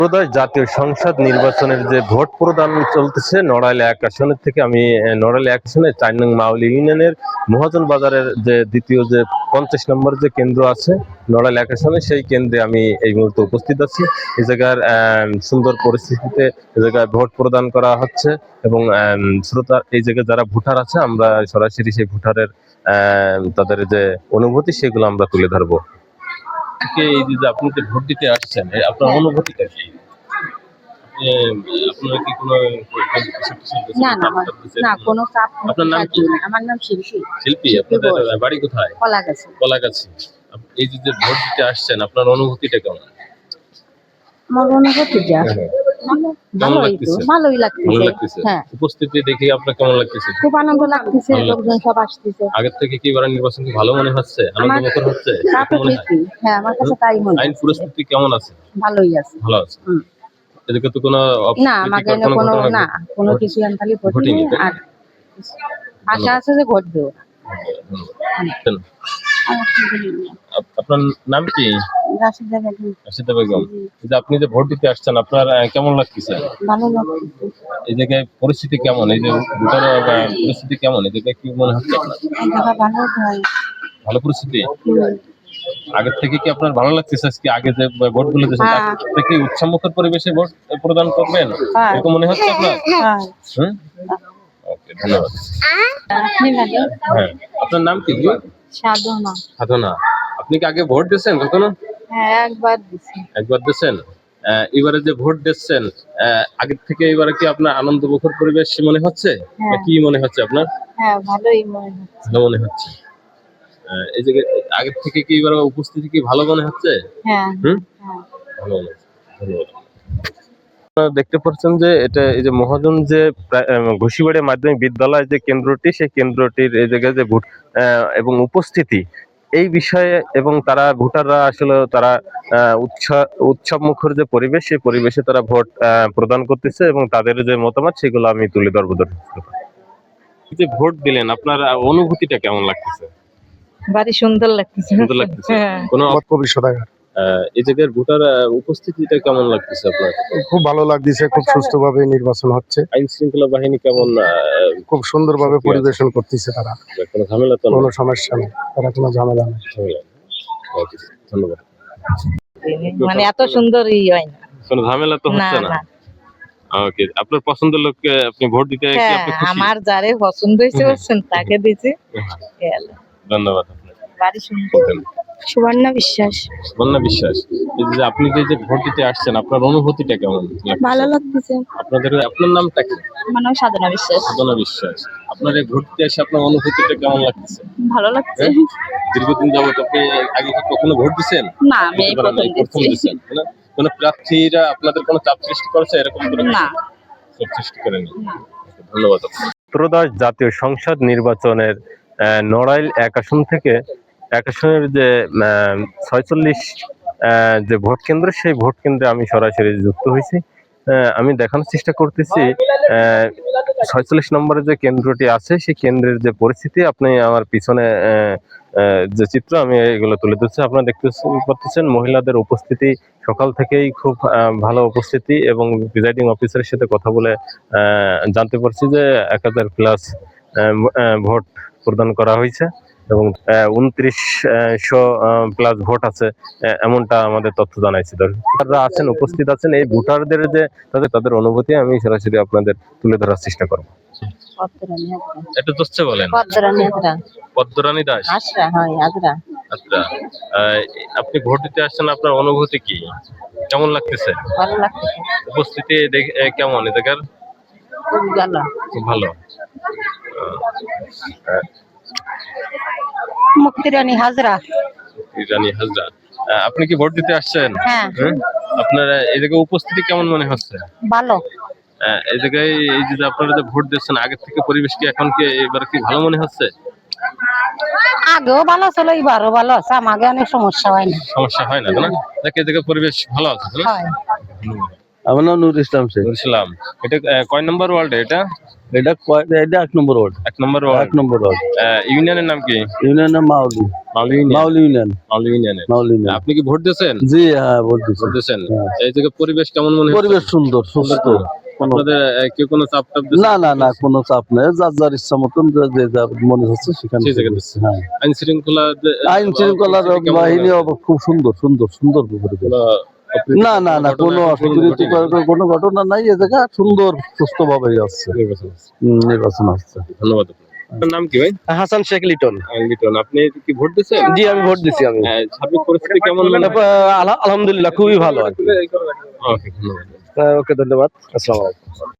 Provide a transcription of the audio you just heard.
ত্রয়োদশ জাতীয় সংসদ নির্বাচনের যে ভোট প্রদান চলতেছে, নড়াইল এক আসনের থেকে আমি নড়াইল এক আসনে, চার নং মাউলি ইউনিয়নের মহাজন বাজারের যে দ্বিতীয় যে পঞ্চাশ নম্বর যে কেন্দ্র আছে, নড়াইল এক আসনে, সেই কেন্দ্রে আমি এই মুহূর্তে উপস্থিত আছি। এই জায়গার সুন্দর পরিস্থিতিতে এ জায়গায় ভোট প্রদান করা হচ্ছে এবং শ্রোতা, এই জায়গায় যারা ভোটার আছে, আমরা সরাসরি সেই ভোটারের তাদের যে অনুভূতি, সেগুলো আমরা তুলে ধরবো। আজকে এই যে আপনাকে আপনি ভোট দিতে আসছেন আপনার অনুভূতিটা কি? আপনার কি কোনো না না? না চাপ আপনার নাম কি? আমার নাম শিল্পী। শিল্পী শিল্পী আপনাদের বাড়ি কোথায়? কলাগাছি এই যে যে ভোট দিতে আসছেন আপনার অনুভূতিটা কেমন? আমার অনুভূতি যা। ভালোই লাগতেছে? ভালোই ভালো লাগতেছে। হ্যাঁ। উপস্থিতি দেখে আপনার কেমন লাগতেছে? খুব আনন্দ লাগতেছে লোকজন সব আসতেছে। আগের থেকে কি এবার নির্বাচন কি ভালো মনে হচ্ছে? আনন্দ মুখর হচ্ছে? হয়? আমার কাছে তাই মনে আইন পরিস্থিতি কেমন আছে? ভালোই আছে। ভালো আছে। এদিকে তো কোনো না আমাকে কোনো না কোনো কিছু আমি খালি ঘটিনি আর আশা আছে যে ঘটবেও ধন্যবাদ। আপ- আপনার নাম কি? রাশিদা বেগম। যে আপনি যে ভোট দিতে আসছেন আপনার কেমন লাগতেছে? এই জায়গায় পরিস্থিতি কেমন? এই যে ভোটার পরিস্থিতি কেমন? এই জায়গায় কি মনে হচ্ছে ভালো পরিস্থিতি। আগের থেকে কি আপনার ভালো লাগতেছে আজকে? আগে যে ভোটগুলো দিয়েছেন হ্যাঁ। থেকে পরিবেশে ভোট প্রদান করবেন? হ্যাঁ। এরকম মনে হচ্ছে আপনার? হ্যাঁ। হুম? ওকে ধন্যবাদ হ্যাঁ। আপনার নাম কি সাধনা। সাধনা। আপনি কি আগে ভোট দিয়েছেন কখনো? হ্যাঁ একবার দিয়েছেন? এবারে যে ভোট দিচ্ছেন আগের থেকে এবারে কি আপনার আনন্দ মুখর পরিবেশ মনে হচ্ছে? হ্যাঁ। কি মনে হচ্ছে আপনার? হ্যাঁ ভালোই মনে হচ্ছে। ভালো মনে হচ্ছে। আহ, এই জায়গায় আগের থেকে কি এবার উপস্থিতি কি ভালো মনে হচ্ছে? হ্যাঁ। হুম? ভালো মনে হচ্ছে। ধন্যবাদ। আপনারা দেখতে পাচ্ছেন যে এটা এই যে মহাজন যে ঘুষিবাড়ি মাধ্যমিক বিদ্যালয় যে কেন্দ্রটি সেই কেন্দ্রটির এই জায়গায় যে ভোট আহ, এবং উপস্থিতি এই বিষয়ে এবং তারা ভোটাররা আসলে তারা উৎসাহ উৎসব মুখর যে পরিবেশ সেই পরিবেশে তারা ভোট আহ, প্রদান করতেছে এবং তাদের যে মতামত সেগুলো আমি তুলে ধরবো। যে ভোট দিলেন আপনার অনুভূতিটা কেমন লাগতেছে? বাড়ি সুন্দর লাগতেছে। সুন্দর লাগতেছে। হ্যাঁ। কোনো মত এই জায়গার ভোটার উপস্থিতিটা কেমন লাগতেছে আপনার? খুব ভালো লাগতেছে খুব সুস্থভাবে নির্বাচন হচ্ছে। আইন শৃঙ্খলা বাহিনী কেমন খুব সুন্দরভাবে পরিবেশন করতেছে তারা। কোনো ঝামেলা তো কোনো সমস্যা নেই তারা কোনো ঝামেলা নেই। ধন্যবাদ। মানে এত সুন্দর ই হয় না। কোনো ঝামেলা তো হচ্ছে না? ওকে আপনার পছন্দের লোককে আপনি ভোট দিতে কি হ্যাঁ আপনি খুশি? আমার যারে পছন্দ হয়েছে বলছেন তাকে দিয়েছি হ্যাঁ, ধন্যবাদ আপনাকে। বাড়ি সুন্দর। সুবর্ণা বিশ্বাস। বন্যা বিশ্বাস। এই যে আপনি যে যে ভোট দিতে আসছেন আপনার অনুভূতিটা কেমন? ভালো লাগতেছে। আপনাদের আপনার নামটা কি? আমার নাম সাধনা বিশ্বাস। সাধনা বিশ্বাস। আপনার এই ভোট দিতে এসে আপনার অনুভূতিটা কেমন লাগতেছে? ভালো লাগছে। হ্যাঁ? দীর্ঘদিন যাবত আপনি আগে কি কখনো ভোট দিচ্ছেন না আমি এই প্রথম না? কোনো প্রার্থীরা আপনাদের কোনো চাপ সৃষ্টি করেছে? এরকম করে না। চাপ সৃষ্টি করেনি? ধন্যবাদ। ত্রয়োদশ জাতীয় সংসদ নির্বাচনের আহ, নড়াইল এক আসন থেকে এক আসনের যে ছয়চল্লিশ যে ভোট কেন্দ্র, সেই ভোট কেন্দ্রে আমি সরাসরি যুক্ত হয়েছি। আমি দেখানোর চেষ্টা করতেছি ছয়চল্লিশ নম্বরে যে কেন্দ্রটি আছে, সেই কেন্দ্রের যে পরিস্থিতি, আপনি আমার পিছনে যে চিত্র, আমি এগুলো তুলে ধরছি। আপনারা দেখতে পাচ্ছেন, মহিলাদের উপস্থিতি সকাল থেকেই খুব ভালো উপস্থিতি এবং প্রিজাইডিং অফিসারের সাথে কথা বলে জানতে পারছি যে এক হাজার প্লাস ভোট প্রদান করা হয়েছে। এবং উনত্রিশ উনত্রিশশো প্লাস ভোট আছে এমনটা আমাদের তথ্য জানাইছে ভোটাররা আছেন উপস্থিত আছেন এই ভোটারদের যে তাদের তাদের অনুভূতি আমি সরাসরি আপনাদের তুলে ধরার চেষ্টা করব। এটা দোষে বলেন। পদ্মরানী দাস? হয় আচ্ছা আহ, আপনি ভোট দিতে আসছেন আপনার অনুভূতি কি? কেমন লাগতেছে? উপস্থিতি এ, কেমন? এদিকার খুব ভালো। খুব ভালো মুক্তিরানী হাজরা। ইরানি হাজরা আপনি কি ভোট দিতে আসছেন? হ্যাঁ। আপনার এই জায়গায় উপস্থিতি কেমন মনে হচ্ছে? ভালো। এই জায়গায় এই যে আপনারা যে ভোট দিচ্ছেন আগের থেকে পরিবেশ কি এখন কি এবার কি ভালো মনে হচ্ছে? আগেও ভালো ছিল এবারও ভালো আছে। আমাকে অনেক সমস্যা হয় না। সমস্যা হয় না না? দেখ এই জায়গায় পরিবেশ ভালো আছে? আমার নাম নুর ইসলাম শেখ। বলছিলাম এটা কয় নম্বর ওয়ার্ডে এটা? এটা এটা এক নম্বর ওয়ার্ড। এক নম্বর এক নম্বর ওয়ার্ড। আহ, ইউনিয়নের নাম কি? ইউনিয়নের মাউলি মাউলি ইউনিয়ন। মাউলি ইউনিয়ন। মাউলি ইউনিয়নে। মাউলি ইউনিয়ন। আপনি কি ভোট দিয়েছেন? জি হ্যাঁ ভোট দিচ্ছি ভোট দিয়েছেন। হ্যাঁ। এই পরিবেশ কেমন মনে হচ্ছে? পরিবেশ সুন্দর সুস্থ। আপনাদের আহ, কোনো চাপ টাপ না না না কোনো চাপ নেই। যার যার ইচ্ছা মতন যে মনে হচ্ছে সেখানে হ্যাঁ। আইন শৃঙ্খলা আইন শৃঙ্খলার বাহিনী খুব সুন্দর সুন্দর সুন্দর পরিবেশ। না না না কোনো কোনো ঘটনা নাই এ জায়গা সুন্দর সুস্থ ভাবে আসছে। নির্বাচন আসছে। ধন্যবাদ নাম কি ভাই? হাসান শেখ লিটন। লিটন আপনি কি ভোট দিচ্ছেন? জি আমি ভোট দিছি আমি। আহ, সার্বিক পরিস্থিতি কেমন আলহামদুলিল্লাহ খুবই ভালো আর কি। ওকে ধন্যবাদ। ওকে ধন্যবাদ। আসসালামু আলাইকুম।